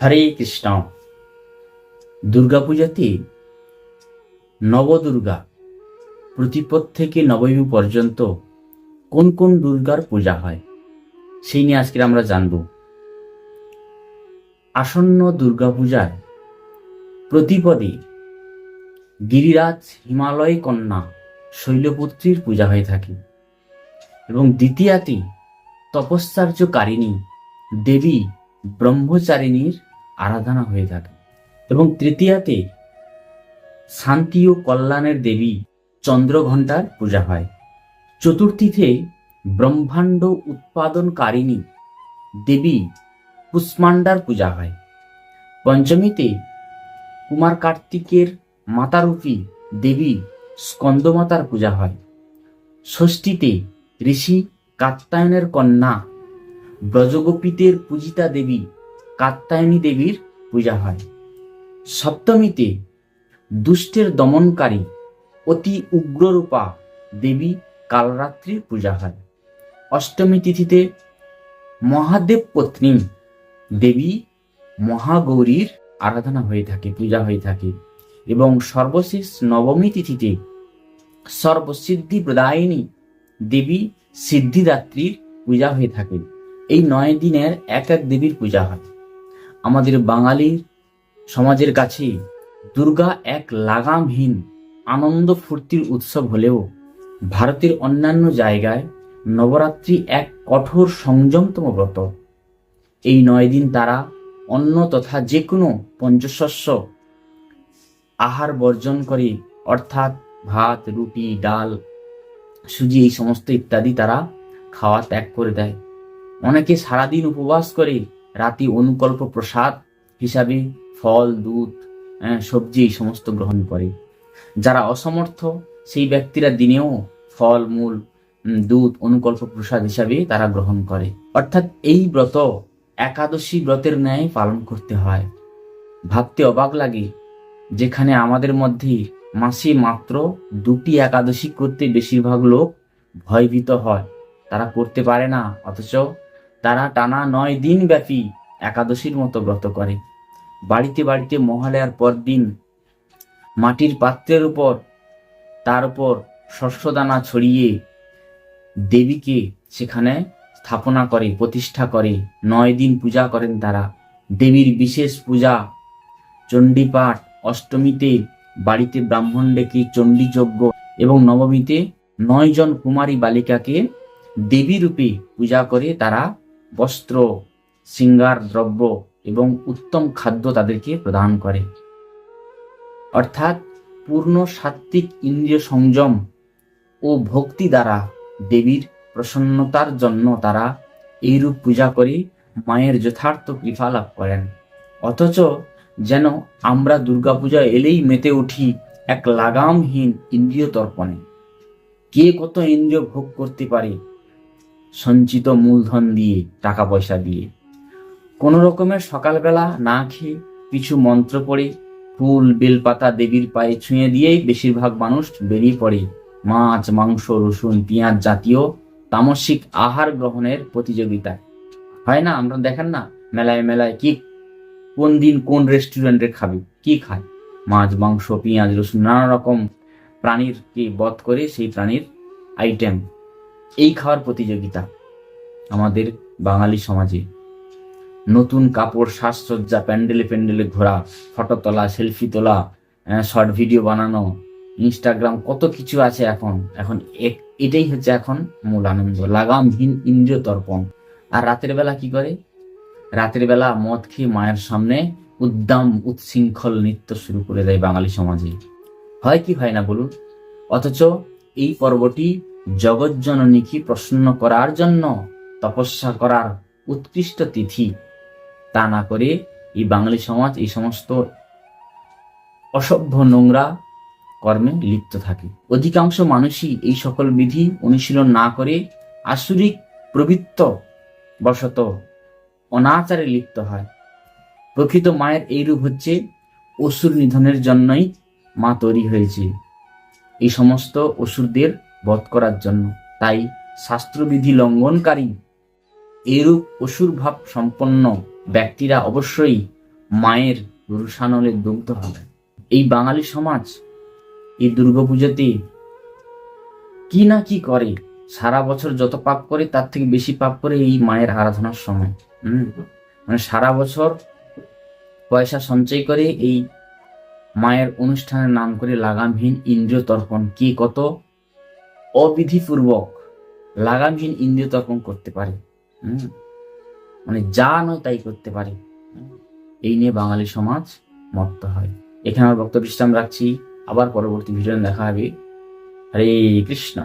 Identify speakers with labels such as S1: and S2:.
S1: হরে কৃষ্ণ। দুর্গাপূজাতে নবদুর্গা প্রতিপদ থেকে নবমী পর্যন্ত কোন কোন দুর্গার পূজা হয়, সেই নিয়ে আজকে আমরা জানব। আসন্ন দুর্গাপূজায় প্রতিপদে গিরিরাজ হিমালয় কন্যা শৈলপুত্রীর পূজা হয়ে থাকে এবং দ্বিতীয়াতে তপশ্চার্যকারিণী দেবী ব্রহ্মচারিণীর আরাধনা হয়ে থাকে। এবং তৃতীয়াতে শান্তি ও কল্যাণের দেবী চন্দ্রঘণ্টার পূজা হয়। চতুর্থীতে ব্রহ্মাণ্ড উৎপাদনকারিণী দেবী কুষ্মান্ডার পূজা হয়। পঞ্চমীতে কুমার কার্তিকের মাতারূপী দেবী স্কন্দমাতার পূজা হয়। ষষ্ঠীতে ঋষি কাত্তায়নের কন্যা ব্রজগোপীদের পূজিতা দেবী কাত্তায়নী দেবীর পূজা হয়। সপ্তমীতে দুষ্টের দমনকারী অতি উগ্ররূপা দেবী কালরাত্রির পূজা হয়। অষ্টমী তিথিতে মহাদেব পত্নী দেবী মহাগৌরীর আরাধনা হয়ে থাকে, পূজা হয়ে থাকে এবং সর্বশেষ নবমী তিথিতে সর্বসিদ্ধি প্রদায়িনী দেবী সিদ্ধিদাত্রীর পূজা হয়ে থাকে। এই নয় দিনের এক এক দেবীর পূজা হয়। আমাদের বাঙালির সমাজের কাছে দুর্গা এক লাগামহীন আনন্দ ফুর্তির উৎসব হলেও ভারতের অন্যান্য জায়গায় নবরাত্রি এক কঠোর সংযমতম ব্রত। এই নয় দিন তারা অন্ন তথা যে কোনো পঞ্চশস্য আহার বর্জন করে, অর্থাৎ ভাত, রুটি, ডাল, সুজি এই সমস্ত ইত্যাদি তারা খাওয়া ত্যাগ করে দেয়। অনেকে সারাদিন উপবাস করে রাতে অনুকল্প প্রসাদ হিসাবে ফল, দুধ সবজি এই সমস্ত গ্রহণ করে। যারা অসমর্থ, সেই ব্যক্তিরা দিনেও ফল, মূল দুধ অনুকল্প প্রসাদ হিসাবে তারা গ্রহণ করে। অর্থাৎ এই ব্রত একাদশী ব্রতের ন্যায় পালন করতে হয়। ভাবতে অবাক লাগে যেখানে আমাদের মধ্যে মাসে মাত্র দুটি একাদশী করতে বেশিরভাগ লোক ভয়ভীত হয়। তারা করতে পারে না, অথচ তারা টানা নয় দিন ব্যাপী একাদশীর মতো ব্রত করে। বাড়িতে বাড়িতে মহালয়ার পর দিন মাটির পাত্রের উপর, তার উপর শস্যদানা ছড়িয়ে দেবীকে সেখানে স্থাপনা করে, প্রতিষ্ঠা করে, নয় দিন পূজা করেন তারা। দেবীর বিশেষ পূজা চণ্ডীপাঠ, অষ্টমীতে বাড়িতে ব্রাহ্মণ ডেকে চণ্ডীযজ্ঞ এবং নবমীতে নয়জন কুমারী বালিকাকে দেবী রূপে পূজা করে তারা বস্ত্র শৃঙ্গার দ্রব্য এবং উত্তম খাদ্য তাদেরকে প্রদান করে। অর্থাৎ পূর্ণ সাত্ত্বিক ইন্দ্রিয় সংযম ও ভক্তি দ্বারা দেবীর প্রসন্নতার জন্য তারা এইরূপ পূজা করে মায়ের যথার্থ কৃপা লাভ করেন। অথচ যেন আমরা দুর্গাপূজা এলেই মেতে উঠি এক লাগামহীন ইন্দ্রিয় তর্পণে। কে কত ইন্দ্রিয় ভোগ করতে পারে সঞ্চিত মূলধন দিয়ে টাকা পয়সা দিয়ে। কোন রকমের সকালবেলা না খেয়ে কিছু মন্ত্র পড়ে, ফুল, বেলপাতা দেবীর পায়ে ছুঁয়ে দিয়েই বেশিরভাগ মানুষ বেরিয়ে পড়ে। মাছ, মাংস, রসুন, পেঁয়াজ জাতীয় তামসিক আহার গ্রহণের প্রতিযোগিতায়। হয় না, আমরা দেখেন না, মেলায় মেলায় কি, কোন দিন কোন রেস্টুরেন্টে খাবে, কি খায়? মাছ, মাংস, পেঁয়াজ, রসুন, নানা রকম প্রাণীর কে বধ করে সেই প্রাণীর আইটেম এই খাওয়ার প্রতিযোগিতা আমাদের বাঙালি সমাজে। নতুন কাপড়, সাজসজ্জা, প্যান্ডেলে প্যান্ডেলে ঘোরা, ফটো তোলা, সেলফি তোলা শর্ট ভিডিও বানানো, ইনস্টাগ্রাম কত কিছু আছে এখন। এখন এটাই হচ্ছে এখন মূল আনন্দ, লাগামহীন ইন্দ্রিয় তর্পণ। আর রাতের বেলা কি করে? রাতের বেলা মদ খেয়ে মায়ের সামনে উদ্দাম উচ্ছৃঙ্খল নৃত্য শুরু করে দেয় বাঙালি সমাজে। হয় কি হয় না বলুন? অথচ এই পর্বটি জগজ্জননীকে প্রসন্ন করার জন্য তপস্যা করার উৎকৃষ্ট তিথি? তা না করে এই বাঙালি সমাজ এই সমস্ত অসভ্য নোংরা কর্মে লিপ্ত থাকে। অধিকাংশ মানুষই এই সকল বিধি অনুশীলন না করে আসুরিক প্রবৃত্ত বশত অনাচারে লিপ্ত হয়। প্রকৃত মায়ের এই রূপ হচ্ছে অসুর নিধনের জন্যই মা তৈরি হয়েছে। এই সমস্ত অসুরদের বধ করার জন্য। তাই শাস্ত্রবিধি লঙ্ঘনকারী এরূপ অসুর ভাব সম্পন্ন ব্যক্তিরা অবশ্যই মায়ের রুষানলে দুগ্ধ হবে এই বাঙালি সমাজ এই দুর্গাপুজোতে কি না কি করে, সারা বছর যত পাপ করে তার থেকে বেশি পাপ করে এই মায়ের আরাধনার সময়। হুম? মানে সারা বছর পয়সা সঞ্চয় করে এই মায়ের অনুষ্ঠানের নাম করে লাগামহীন ইন্দ্রিয় তর্পণ কি কত অবিধিপূর্বক লাগামহীন ইন্দ্রিয় তর্পণ করতে পারে। মানে যা নয় তাই করতে পারে। এই নিয়ে বাঙালি সমাজ মত্ত হয়। এখানে আমার বক্তব্য বিশ্রাম রাখছি। আবার পরবর্তী ভিডিও দেখা হবে। হরে কৃষ্ণ।